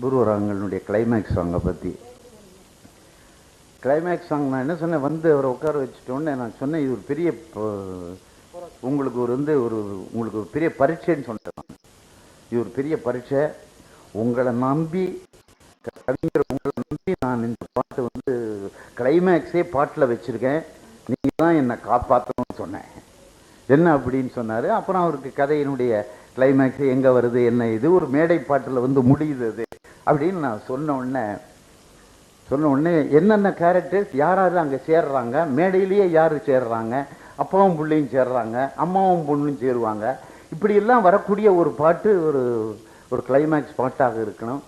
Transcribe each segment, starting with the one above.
அபூர்வராங்களுடைய climax சாங்கை பற்றி climax song நான் என்ன சொன்னேன்? வந்து அவரை உட்கார வச்சுட்டோன்னே நான் சொன்னேன். இது ஒரு பெரிய உங்களுக்கு ஒரு வந்து ஒரு உங்களுக்கு ஒரு பெரிய பரீட்சைன்னு சொன்னேன் இது ஒரு பெரிய பரீட்சை. உங்களை நம்பி கவிஞர் உங்களை நம்பி நான் இந்த பாட்டு வந்து கிளைமேக்ஸே பாட்டில் வச்சுருக்கேன். நீங்கள் தான் என்னை காப்பாற்றணும்னு சொன்னேன். என்ன அப்படின்னு சொன்னார். அப்புறம் அவருக்கு கதையினுடைய கிளைமேக்ஸ் எங்கே வருது என்ன இது? ஒரு மேடை பாட்டில் வந்து முடியுது அது. அப்படின்னு நான் சொன்ன உடனே சொன்ன உடனே என்னென்ன கேரக்டர்ஸ் யார் யார் அங்கே சேர்றாங்க? மேடையிலேயே யார் சேர்றாங்க? அப்பாவும் பிள்ளையும் சேர்றாங்க அம்மாவும் பொண்ணும் சேருவாங்க. இப்படியெல்லாம் வரக்கூடிய ஒரு பாட்டு ஒரு ஒரு கிளைமேக்ஸ் பாட்டாக இருக்கணும்.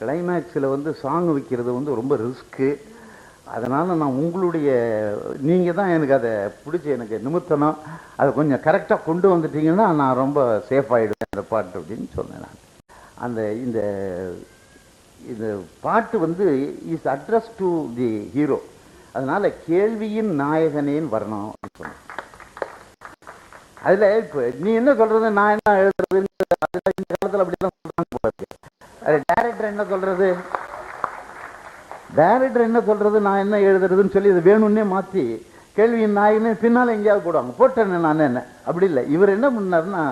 கிளைமேக்ஸில் வந்து சாங் வைக்கிறது வந்து ரொம்ப ரிஸ்க்கு அதனால் நான் உங்களுடைய நீங்கள் தான் எனக்கு அதை பிடிச்சி எனக்கு நிமித்தணும். அதை கொஞ்சம் கரெக்டாக கொண்டு வந்துட்டீங்கன்னா நான் ரொம்ப சேஃப் ஆகிடுவேன் அந்த பாட்டு அப்படின்னு சொன்னேன் நான். அந்த இந்த இந்த பாட்டு வந்து is address to the hero அதனால கேள்வியின் நாயகனேன்னு வரணும் சொன்னேன் அதுல இப்போ நீ என்ன சொல்றது நான் என்ன எழுதுறதுன்னு இந்த காலத்துல அப்படிதான் சொல்றாங்க போல டேரக்டர் என்ன சொல்றது? டேரக்டர் என்ன சொல்றது நான் என்ன எழுதுறதுன்னு சொல்லி இது வேணும்னே மாத்தி கேள்வியின் நாயகனே பின்னால எங்கேயாவது போடுவாங்க. போட்டேன்னு நான் என்ன? அப்படி இல்லை. இவர் என்ன பண்ணார்னா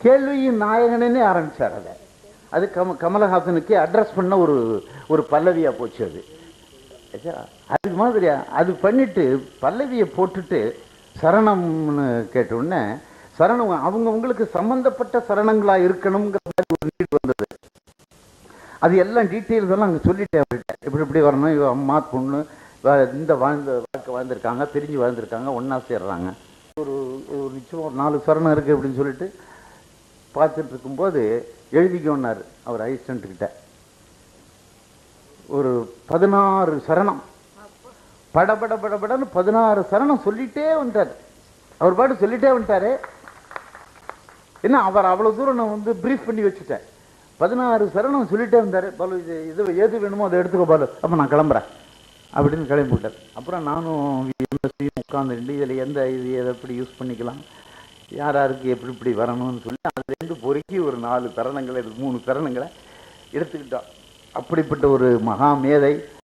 கேள்வியின் நாயகனே ஆரம்பிச்சார் அதை. அது கம கமலஹாசனுக்கு அட்ரஸ் பண்ண ஒரு ஒரு பல்லவியாக போச்சு அது. அது மாதிரியா அது பண்ணிட்டு பல்லவியை போட்டுட்டு சரணம்னு கேட்ட உடனே சரணம் அவங்கவுங்களுக்கு சம்மந்தப்பட்ட சரணங்களாக இருக்கணுங்கிற மாதிரி ஒரு நீட் வந்தது. அது எல்லாம் டீட்டெயில்ஸ் எல்லாம் அங்கே சொல்லிட்டேன் அவர்கிட்ட. இப்படி இப்படி வரணும் இவ அம்மா பொண்ணு இந்த வாழ்ந்த வாழ்க்கை வாழ்ந்திருக்காங்க பிரிஞ்சு வாழ்ந்திருக்காங்க ஒன்றா சேர்றாங்க. ஒரு ஒரு நிச்சயம் ஒரு நாலு சரணம் இருக்குது அப்படின்னு சொல்லிட்டு பார்த்துட்டு இருக்கும்போது எழுதிக்கோன்னார் அவர் assistant கிட்ட ஒரு பதினாறு சரணம். படபட படபடன்னு பதினாறு சரணம் சொல்லிட்டே வந்துட்டார் அவர் பாட்டு சொல்லிட்டே வந்துட்டாரு. என்ன அவர் அவ்வளவு தூரம் நான் வந்து ப்ரீஃப் பண்ணி வச்சுட்டேன். பதினாறு சரணம் சொல்லிட்டே வந்தாரு. பாலு இது இது எது வேணுமோ அதை எடுத்துக்கோ பாலு. அப்போ நான் கிளம்புறேன். அப்படின்னு கிளம்பி விட்டார் அப்புறம் நானும் எம்எஸ்சியும் உட்காந்துட்டு இதில் எந்த இது எதை எப்படி யூஸ் பண்ணிக்கலாம்? யார் யாருக்கு எப்படி இப்படி வரணும்னு சொல்லி ரெண்டு பொறுக்கி ஒரு நாலு தருணங்களை மூணு தருணங்களை எடுத்துக்கிட்டோம் அப்படிப்பட்ட ஒரு மகா மேதை.